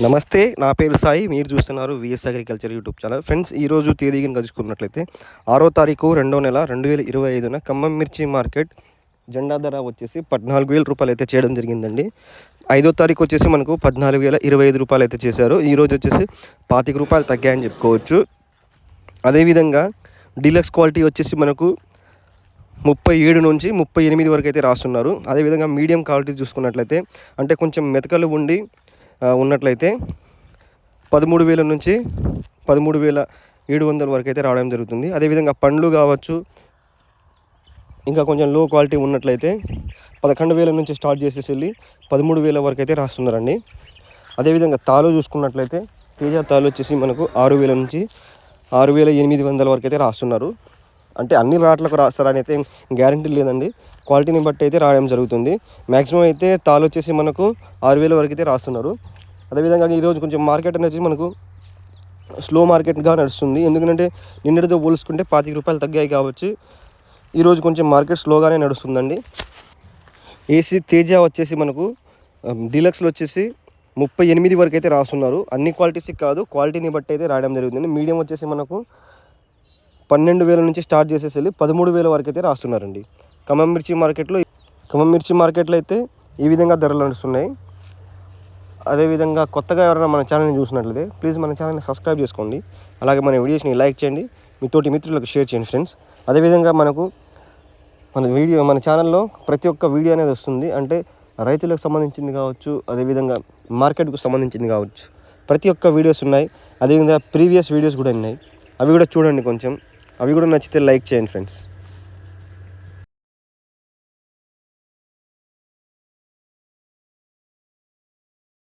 నమస్తే నా పేరు సాయి. మీరు చూస్తున్నారు V S agriculture YouTube channel friends ఈరోజు తేదీని కలుసుకున్నట్లయితే ఆరో తారీఖు రెండో నెల రెండు వేల ఇరవై ఐదున ఖమ్మం మిర్చి మార్కెట్ జెండా ధర వచ్చేసి పద్నాలుగు వేల రూపాయలు అయితే చేయడం జరిగిందండి. ఐదో తారీఖు వచ్చేసి మనకు పద్నాలుగు వేల ఇరవై ఐదు రూపాయలు అయితే చేశారు. ఈరోజు వచ్చేసి పాతిక రూపాయలు తగ్గాయని చెప్పుకోవచ్చు. అదేవిధంగా డీలక్స్ క్వాలిటీ వచ్చేసి మనకు ముప్పై ఏడు నుంచి ముప్పై ఎనిమిది వరకు అయితే రాస్తున్నారు. అదేవిధంగా మీడియం క్వాలిటీ చూసుకున్నట్లయితే అంటే కొంచెం మెతకలు ఉండి ఉన్నట్లయితే పదమూడు వేల నుంచి పదమూడు వేల ఏడు వందల వరకు అయితే రావడం జరుగుతుంది. అదేవిధంగా పండ్లు కావచ్చు ఇంకా కొంచెం లో క్వాలిటీ ఉన్నట్లయితే పదకొండు వేల నుంచి స్టార్ట్ చేసేసి వెళ్ళి పదమూడు వేల వరకు అయితే రాస్తున్నారండి. అదేవిధంగా తాలు చూసుకున్నట్లయితే తేజ తాలు వచ్చేసి మనకు ఆరు వేల నుంచి ఆరు వేల ఎనిమిది వందల వరకు అయితే రాస్తున్నారు. అంటే అన్ని రాట్లకు రాస్తారని అయితే గ్యారంటీ లేదండి. క్వాలిటీని బట్టి అయితే రాయడం జరుగుతుంది. మ్యాక్సిమం అయితే తాలు వచ్చేసి మనకు ఆరు వేల వరకు అయితే రాస్తున్నారు. అదేవిధంగా ఈరోజు కొంచెం మార్కెట్ అనేది మనకు స్లో మార్కెట్గా నడుస్తుంది. ఎందుకంటే నిన్నటితో పోల్చుకుంటే పాతిక రూపాయలు తగ్గాయి కాబట్టి ఈరోజు కొంచెం మార్కెట్ స్లోగానే నడుస్తుందండి. ఏసీ తేజ వచ్చేసి మనకు డీలక్స్లో వచ్చేసి ముప్పై ఎనిమిది వరకు అయితే రాస్తున్నారు. అన్ని క్వాలిటీస్కి కాదు క్వాలిటీని బట్టి అయితే రాయడం జరుగుతుంది. మీడియం వచ్చేసి మనకు పన్నెండు వేల నుంచి స్టార్ట్ చేసేసి వెళ్ళి పదమూడు వేల వరకు అయితే రాస్తున్నారండి. ఖమ్మం మిర్చి మార్కెట్లో ఖమ్మం మిర్చి మార్కెట్లో అయితే ఈ విధంగా ధరలు నడుస్తున్నాయి. అదేవిధంగా కొత్తగా ఎవరైనా మన ఛానల్ని చూసినట్లయితే ప్లీజ్ మన ఛానల్ని సబ్స్క్రైబ్ చేసుకోండి. అలాగే మన వీడియోస్ని లైక్ చేయండి. మీ తోటి మిత్రులకు షేర్ చేయండి ఫ్రెండ్స్. అదేవిధంగా మనకు మన వీడియో మన ఛానల్లో ప్రతి ఒక్క వీడియో అనేది వస్తుంది. అంటే రైతులకు సంబంధించింది కావచ్చు అదేవిధంగా మార్కెట్కు సంబంధించింది కావచ్చు. ప్రతి ఒక్క వీడియోస్ ఉన్నాయి. అదేవిధంగా ప్రీవియస్ వీడియోస్ కూడా ఉన్నాయి. అవి కూడా చూడండి కొంచెం. అవి కూడా నచ్చితే లైక్ చేయండి ఫ్రెండ్స్.